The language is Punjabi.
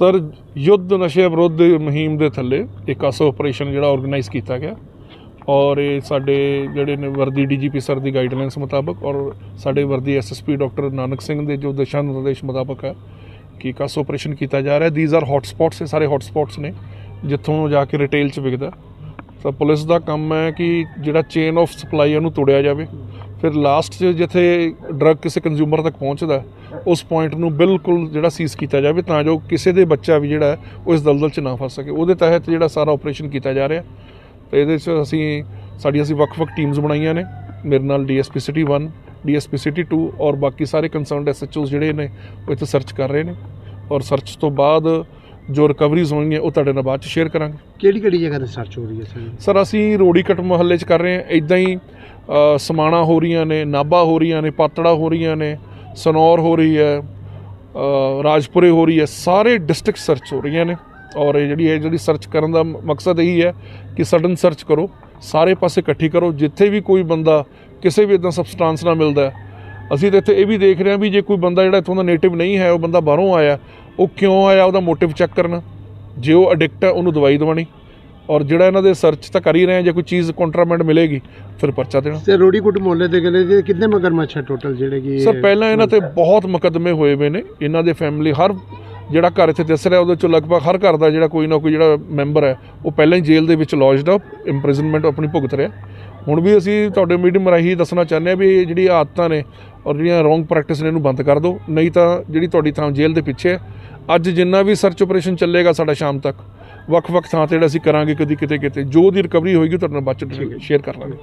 ਸਰ, ਯੁੱਧ ਨਸ਼ੇ ਵਿਰੁੱਧ ਮੁਹਿੰਮ ਦੇ ਥੱਲੇ ਇੱਕ ਅਸ ਆਪਰੇਸ਼ਨ ਜਿਹੜਾ ਆਰਗੇਨਾਈਜ਼ ਕੀਤਾ ਗਿਆ ਔਰ ਇਹ ਸਾਡੇ ਜਿਹੜੇ ਨੇ ਵਰਦੀ ਡੀਜੀਪੀ ਸਰ ਦੀ ਗਾਈਡਲਾਈਨਸ ਮੁਤਾਬਕ ਔਰ ਸਾਡੇ ਵਰਦੀ ਐਸਐਸਪੀ ਡਾਕਟਰ ਨਾਨਕ ਸਿੰਘ ਦੇ ਜੋ ਦਿਸ਼ਾ ਨਿਰਦੇਸ਼ ਮੁਤਾਬਕ ਹੈ ਕਿ ਇੱਕ ਅਸ ਆਪਰੇਸ਼ਨ ਕੀਤਾ ਜਾ ਰਿਹਾ। ਥੀਸ ਆਰ ਹੌਟ ਸਪੌਟਸ ਇਹ ਸਾਰੇ ਹੌਟ ਸਪੌਟਸ ਨੇ, ਜਿੱਥੋਂ ਜਾ ਕੇ ਰਿਟੇਲ 'ਚ ਵਿਕਦਾ। ਤਾਂ ਪੁਲਿਸ ਦਾ ਕੰਮ ਹੈ ਕਿ ਜਿਹੜਾ ਚੇਨ ਆਫ ਸਪਲਾਈ ਉਹਨੂੰ ਤੋੜਿਆ ਜਾਵੇ। ਫਿਰ ਲਾਸਟ 'ਚ ਜਿੱਥੇ ਡਰੱਗ ਕਿਸੇ ਕੰਜ਼ਿਊਮਰ ਤੱਕ ਪਹੁੰਚਦਾ ਉਸ ਪੁਆਇੰਟ ਨੂੰ ਬਿਲਕੁਲ ਜਿਹੜਾ ਸੀਜ਼ ਕੀਤਾ ਜਾਵੇ ਤਾਂ ਜੋ ਕਿਸੇ ਦੇ ਬੱਚਾ ਵੀ ਜਿਹੜਾ ਉਹ ਇਸ ਦਲਦਲ 'ਚ ਨਾ ਫਸ ਸਕੇ। ਉਹਦੇ ਤਹਿਤ ਜਿਹੜਾ ਸਾਰਾ ਆਪਰੇਸ਼ਨ ਕੀਤਾ ਜਾ ਰਿਹਾ। ਤੇ ਇਹਦੇ 'ਚ ਅਸੀਂ ਸਾਡੀ ਅਸੀਂ ਵੱਖ-ਵੱਖ ਟੀਮਸ ਬਣਾਈਆਂ ਨੇ। ਮੇਰੇ ਨਾਲ ਡੀਐਸਪੀ ਸਿਟੀ 1 ਡੀਐਸਪੀ ਸਿਟੀ 2 ਔਰ ਬਾਕੀ ਸਾਰੇ ਕੰਸਰਨਡ ਐਸਐਚਓਸ ਜਿਹੜੇ ਨੇ ਉਹ ਇੱਥੇ ਸਰਚ ਕਰ ਰਹੇ ਨੇ। ਔਰ ਸਰਚ ਤੋਂ ਬਾਅਦ ਜੋ ਰਿਕਵਰੀਜ਼ ਹੋਣਗੀਆਂ ਉਹ ਤੁਹਾਡੇ ਨਾਲ ਬਾਅਦ ਚ ਸ਼ੇਅਰ ਕਰਾਂਗੇ। ਕਿਹੜੀ ਕਿਹੜੀ ਜਗ੍ਹਾ ਤੇ ਸਰਚ ਹੋ ਰਹੀ ਹੈ ਸਰ ਸਰ ਅਸੀਂ ਰੋੜੀ ਕਟ ਮੁਹੱਲੇ 'ਚ ਕਰ ਰਹੇ ਹਾਂ। ਇਦਾਂ ਹੀ ਸਮਾਣਾ ਹੋ ਰਹੀਆਂ ਨੇ, ਨਾਭਾ ਹੋ ਰਹੀਆਂ ਨੇ, ਪਾਤੜਾ ਹੋ ਰਹੀਆਂ ਨੇ, ਸਨੌਰ ਹੋ ਰਹੀ ਹੈ ਰਾਜਪੁਰੇ ਹੋ ਰਹੀ ਹੈ, ਸਾਰੇ ਡਿਸਟ੍ਰਿਕਟ ਸਰਚ ਹੋ ਰਹੀਆਂ ਨੇ। ਔਰ ਇਹ ਜਿਹੜੀ ਹੈ ਜਿਹੜੀ ਸਰਚ ਕਰਨ ਦਾ ਮਕਸਦ ਇਹੀ ਹੈ ਕਿ ਸਡਨ ਸਰਚ ਕਰੋ, ਸਾਰੇ ਪਾਸੇ ਇਕੱਠੀ ਕਰੋ, ਜਿੱਥੇ ਵੀ ਕੋਈ ਬੰਦਾ ਕਿਸੇ ਵੀ ਇਦਾਂ ਸਬਸਟੈਂਸ ਨਾਲ ਮਿਲਦਾ ਅਸੀਂ ਤਾਂ ਇੱਥੇ ਇਹ ਵੀ ਦੇਖ ਰਹੇ ਹਾਂ ਵੀ ਜੇ ਕੋਈ ਬੰਦਾ ਜਿਹੜਾ ਇੱਥੋਂ ਦਾ ਨੇਟਿਵ ਨਹੀਂ ਹੈ, ਉਹ ਬੰਦਾ ਬਾਹਰੋਂ ਆਇਆ, ਉਹ ਕਿਉਂ ਆਇਆ, ਉਹਦਾ ਮੋਟਿਵ ਚੈੱਕ ਕਰਨਾ। ਜੇ ਉਹ ਐਡਿਕਟ ਹੈ, ਉਹਨੂੰ ਦਵਾਈ ਦਵਾਣੀ ਔਰ ਜਿਹੜਾ ਇਹਨਾਂ ਦੇ ਸਰਚ ਤਾਂ ਕਰ ਹੀ ਰਹੇ ਆ ਜੇ ਕੋਈ ਚੀਜ਼ ਕੰਟਰਾਬੈਂਡ ਮਿਲੇਗੀ ਫਿਰ ਪਰਚਾ ਦੇਣਾ। ਤੇ ਰੋੜੀਕੁੱਟ ਮੁਹੱਲੇ ਦੇ ਗਲੇ ਦੇ ਕਿੰਨੇ ਮਗਰਮੱਛ ਹੈ ਟੋਟਲ ਜਿਹੜੇ ਕਿ ਸਰ ਪਹਿਲਾਂ ਇਹਨਾਂ ਤੇ ਬਹੁਤ ਮੁਕੱਦਮੇ ਹੋਏ ਹੋਏ ਨੇ। ਇਹਨਾਂ ਦੇ ਫੈਮਿਲੀ ਹਰ ਜਿਹੜਾ ਘਰ ਇੱਥੇ ਦਿਸ ਰਿਹਾ ਉਹਦੇ ਚੋਂ ਲਗਭਗ ਹਰ ਘਰ ਦਾ ਜਿਹੜਾ ਕੋਈ ਨਾ ਕੋਈ ਜਿਹੜਾ ਮੈਂਬਰ ਹੈ ਉਹ ਪਹਿਲਾਂ ਹੀ ਜੇਲ੍ਹ ਦੇ ਵਿੱਚ ਲੌਜਡ ਆ ਇੰਪ੍ਰਿਜ਼ਨਮੈਂਟ ਆਪਣੀ ਭੁਗਤ ਰਿਹਾ। ਹੁਣ ਵੀ ਅਸੀਂ ਤੁਹਾਡੇ ਮੀਡੀਅਮ ਰਾਹੀਂ ਦੱਸਣਾ ਚਾਹੁੰਦੇ ਹਾਂ ਵੀ ਇਹ ਜਿਹੜੀ ਆਦਤਾਂ ਨੇ ਔਰ ਜਿਹੜੀਆਂ ਰੋਂਗ ਪ੍ਰੈਕਟਿਸ ਨੇ ਇਹਨੂੰ ਬੰਦ ਕਰ ਦਿਓ। ਨਹੀਂ ਤਾਂ ਜਿਹੜੀ ਤੁਹਾਡੀ ਥਾਂ ਜੇਲ੍ਹ ਦੇ ਪਿੱਛੇ ਅੱਜ ਜਿੰਨਾ ਵੀ ਸਰਚ ਆਪਰੇਸ਼ਨ ਚੱਲੇਗਾ ਸਾਡਾ ਸ਼ਾਮ ਤੱਕ। ਵੱਖ-ਵੱਖ ਥਾਂ ਤੇ ਜਿਹੜਾ ਅਸੀਂ ਕਰਾਂਗੇ, ਕਦੀ ਕਿਤੇ ਕਿਤੇ ਜੋ ਦੀ ਰਿਕਵਰੀ ਹੋਏਗੀ, ਉਹ ਤੁਹਾਡੇ ਨਾਲ ਬਾਅਦ ਚ ਸ਼ੇਅਰ ਕਰ ਲਾਂਗੇ।